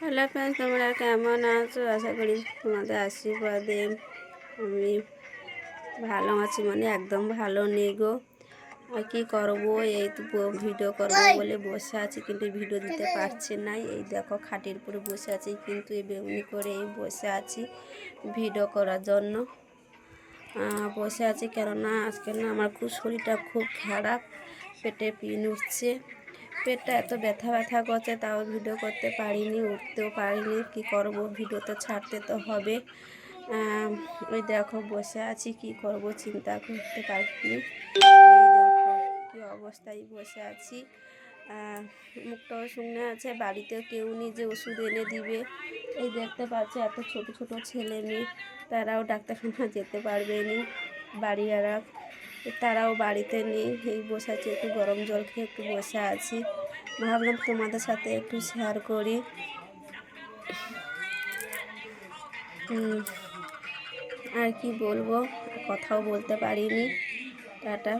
Hello friends, তোমরা কেমন আছো? আশা করি তোমাদের আশীর্বাদে আমি ভালো আছি মানে একদম ভালো নেই গো। আর কী করব? এই তো ভিডিও করব বলে বসে আছি, কিন্তু ভিডিও দিতে পারছি না। এই দেখো, খাটের উপরে বসে আছি, কিন্তু এই বেগুনি করে এই বসে আছি ভিডিও করার জন্য। বসে আছি কেননা আজকে না আমার খুব শরীরটা খুব খারাপ, পেটে পিন উঠছে। পেটটা এত ব্যথা ব্যথা করছে, তাও ভিডিও করতে পারিনি, উঠতেও পারিনি। কি করব? ভিডিও তো ছাড়তে তো হবে। ওই দেখো, বসে আছি, কি করব? চিন্তা করতে পারিনি। কি অবস্থায় বসে আছি। মুখটাও শুনে আছে বাড়িতে কেউ নেই যে ওষুধ এনে দিবে। এই দেখতে পাচ্ছে, এত ছোট ছোট ছেলে মেয়ে, তারাও ডাক্তারখানা যেতে পারবে নি, বাড়িয়ারা। তারাও বাড়িতে নেই, এই বসে আছি, একটু গরম জল খেয়ে একটু বসে আছি। ভাবলাম তোমাদের সাথে একটু শেয়ার করি। আর কি বলব? কথাও বলতে পারিনি। টাটা।